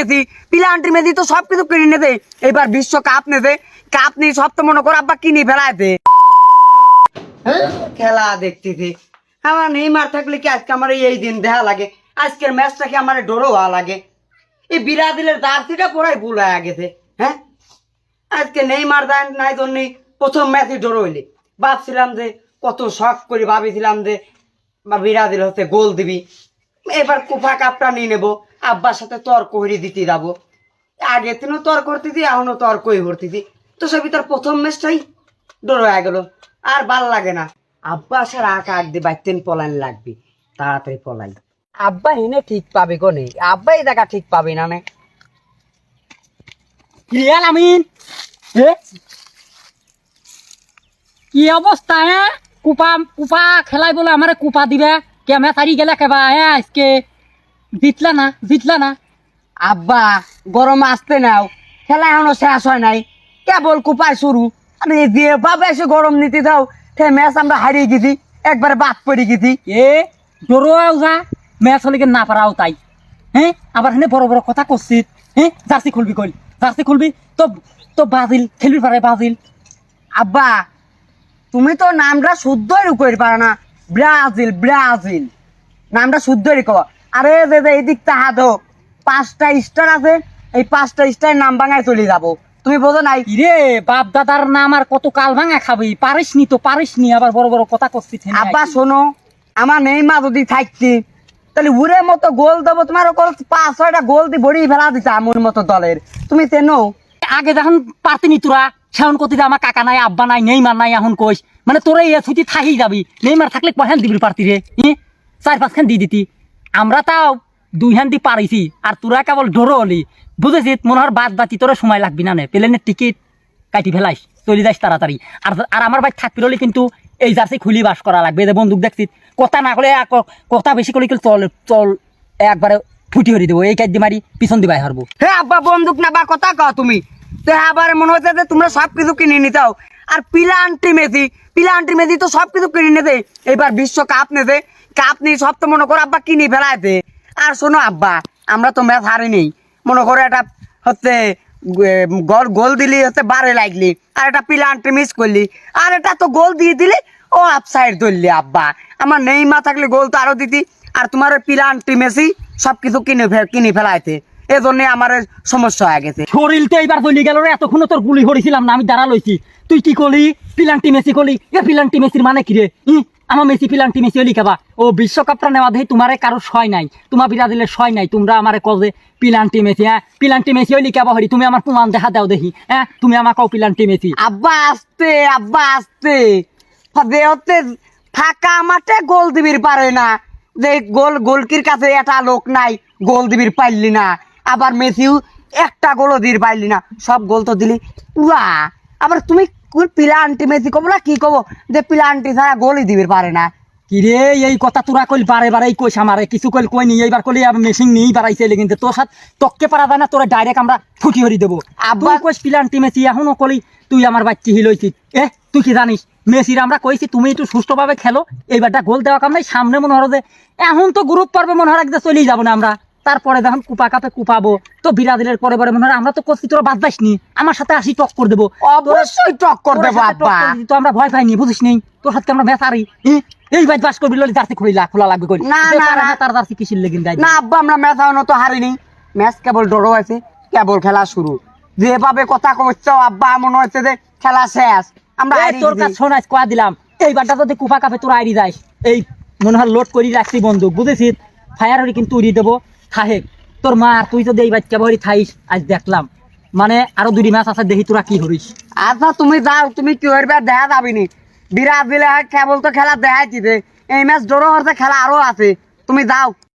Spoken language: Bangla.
মেসি পিলান্টি মেসি তো সব কিছু কিনে নেবে। এবার বিশ্ব কাপ নেবে কাপ নিয়ে সব তো মনে করো আব্বা কিনে ফেলাইতে খেলা দেখতেছি। আমার নেইমার থাকলে কি আজকে আমার এই দিন দেখা লাগে? আজকের ম্যাচটা কি আমার ডরো হওয়া লাগে? এই বিরাদিলের জার্সিটা পরাই ভুল হয়ে গেছে হ্যাঁ? আজকে নেইমার দেন নাই জন্যই প্রথম ম্যাচে ডরো হইলি। ভাবছিলাম যে কত শখ করে ভাবিছিলাম যে বিরাদিল হচ্ছে গোল দিবি। এবার কুফা কাপটা নিয়ে নেব। আব্বার সাথে তর্ক হরি দিতে যাব। আগে তিনও তর্ক করতেছি এখনও তর্কই করতেছি তো সবই তোর প্রথম ম্যাচটাই ডর হয়ে গেল। আর ভালো লাগে না। আব্বা আসার আঁকা আঁক দিয়ে বাইতেন পলান লাগবে। তাড়াতাড়ি পলাই। আব্বা এনে ঠিক পাবে কোনে আব্বা এই জায়গা ঠিক পাবে না রিয়াল আমিন? কি অবস্থা হ্যাঁ কুপা কুপা খেলাই বলে আমারে কুপা দিবে? কে আমি সারি গেলে কেবা হ্যাঁ আজকে জিতলা না জিতলা না। আব্বা, গরম আসতে নাও। খেলা এখনও শেষ হয় নাই। কেবল কুপায় শুরু। আরে যে বাবা এসে গরম নিতে দাও, সে ম্যাচ আমরা হারিয়ে গেছি। একবারে বাদ পড়ে গেছি। এ ডরোয়াও যা। ম্যাচ হলে না পারাও তাই। হ্যাঁ আবার হেনে বড় বড় কথা করছিস হ্যাঁ জার্সি খুলবি কইল জার্সি খুলবি? তো তো বাজিল খেলবি পারে বাজিল আব্বা, তুমি তো নামটা শুদ্ধই করে পারো না। Brazil Brazil. নামটা শুদ্ধই কো আরে যে যে এদিক তাহা দো পাঁচটা স্টার আছে এই পাঁচটা স্টার নাম ভাঙায় চলে যাব। তুমি বোঝো নাই? ইরে বাপ দাদার নাম আর কত কাল ভাঙা খাবি? পারিস নি তো পারিস নি আবার বড় বড় কথা করছিস হেনে আব্বা। শোনো আমার নেই মা যদি থাকতি তাহলে উড়ে মতো গোল দেবো। তোমার পাঁচ ছয়টা গোল দিয়ে ভরিয়ে ফেলা দিতে আমার মতো দলের। তুমি চেনো? আগে যখন পারতিনি তোরা সেখন কতি আমার কাকা নাই আব্বা নাই নেইমার নাই এখন কইস। মানে তোরা এই ছুটি থাকি যাবি। নেইমার থাকলে কয় দিবি পারতি রে? চার পাঁচ খান দিয়ে দিতি। আমরা তাও দুই হ্যান দি পারিছি, আর তোরা কেবল ডরো হলি। বুঝেছিস, মনে হয় বাদ বাতি তোরা সময় লাগবি না নে। প্লেনের টিকিট কাটি ফেলাইস, চলে যাইস তাড়াতাড়ি। আর আর আমার ভাই থাকবি রলি কিন্তু এই জার্সি খুলি বাস করা লাগবে। যে বন্দুক দেখছিস, কথা না করলে কথা বেশি করলে কিন্তু চল চল একবারে ফুটি হরি দেবো। এই কাজ মারি, পিছন দিবাই হারবো হে আব্বা, বন্দুক না বা, কথা কও তুমি। তো আবার মনে হচ্ছে যে তোমরা সব কিছু কিনে নিতাও। আর পিলান্টি মেসি পিলান্টি মেসি তো সব কিছু কিনে নেবে। এবার বিশ্ব কাপ নেবে, কাপ নিয়ে সব তো মনে করো আব্বা কিনে ফেলাইতে আর শোনো আব্বা, আমরা তো ম্যাচ হারিনি। মনে করো এটা হচ্ছে গোল গোল দিলি হচ্ছে বারে লাগলি, আর এটা পিলান্টি মিস করলি। আর এটা তো গোল দিয়ে দিলি, ও আপসাইড ধরলি আব্বা। আমার নেই মা থাকলে গোল তো আরও দিতি, আর তোমার ওই পিলান্টি মেসি সব কিছু কিনে কিনে ফেলাইতে এজন্য আমার সমস্যা হয়ে গেছে। শরীর তো এইবার চলে গেল রে এতক্ষণ তোর গুলি হরিছিলাম না আমি দাঁড়া লইছি। তুই কি করলি? পিলান্টি মেসি করলি। এ পিলান্টি মেসির মানে কি রে? আমার মেসি পিলান্টি মেসি হলি খাবা ও বিশ্বকাপটা নেওয়া দেখি তোমারে কারও সয় নাই তোমার বিরাদিলের সয় নাই তোমরা আমারে কবে পিলান্টি মেসি হ্যাঁ? পিলান্টি মেসি হলি কেবা হরি? তুমি আমার প্রমাণ দেখা দাও দেখি হ্যাঁ? তুমি আমার কও পিলান্টি মেসি। আব্বা আসতে আব্বা আসতে। হচ্ছে ফাঁকা মাঠে গোল দিবির পারে না। যে গোল গোলকির কাছে এটা লোক নাই গোল দিবির পারলি না। আবার মেসিও একটা গোলও দির পারলি না। সব গোল তো দিলি। উয়া আবার তুমি পিলান্টি মেসি কব না কি কব যে পিলান্টি ছাড়া গোলই দিবির পারে না। কি রে এই কথা তোরা কইল বারে বারে কইস আমারে কিছু কইল কই নি এইবার কইলি আমি মেশিন নিই বাড়াইছে কিন্তু তোর সাথে তককে পারা যায় না তোরা ডাইরেক্ট আমরা ফুটি হরি দেবো। আব্বা কইস পিলান্টি মেসি এখনও কলি তুই আমার বাচ্চি হিলইছি এ তুই কি জানিস? মেসির আমরা কইছি তুমি একটু সুষ্ঠুভাবে খেলো এইবারটা গোল দেওয়া কাম নাই সামনে মনে হলো যে এখন তো গ্রুপ পর্বে মনে হয় চলেই যাব না আমরা। তারপরে যখন কুপা কাপে কুপাবো। তো বিরাদিলের পরে পরে মনে হয় আমরা তো করছি তোরা বাদ যাস নি। আমার সাথে আসি টক করে দেবো। অবশ্যই দেবো টক আব্বা করে দিছি তো আমরা ভয় পাইনি বুঝিস নেই তোর সাথে আমরা বেচারি এই বাস করবি ললি জার্সি খুলিলা খোলা লাগবে কই? না, না, তার জার্সি কিসির লেগিন দেয় না আব্বা আমরা তো হারিনি ম্যাচ কেবল ড্র আছে কেবল খেলা শুরু। যেভাবে কথা কইছো আব্বা মনে হচ্ছে যে খেলা শেষ। আমরা তোর। কাছে শোনাইস কয়া দিলাম। এইবারটা যদি কুপা কাপে তোর আইডি যাইস এই মনে হয় লোড করি রাখছি বন্দুক বুঝেছিস? ফায়ার হরি কিন্তু উড়িয়ে দেবো। থাহেক তোর মা আর তুই তো দেই বাচ্চা ভরি থাইস আজ দেখলাম। মানে আরও দুটি মাছ আছে দেখি তোরা কি করিস। আচ্ছা তুমি যাও, তুমি কি করবে? দেখা যাবিনি। বিরাট দিলে কেবল তো খেলা দেখাইছি যে এই ম্যাচ ড্র হচ্ছে খেলা আরও আছে। তুমি যাও।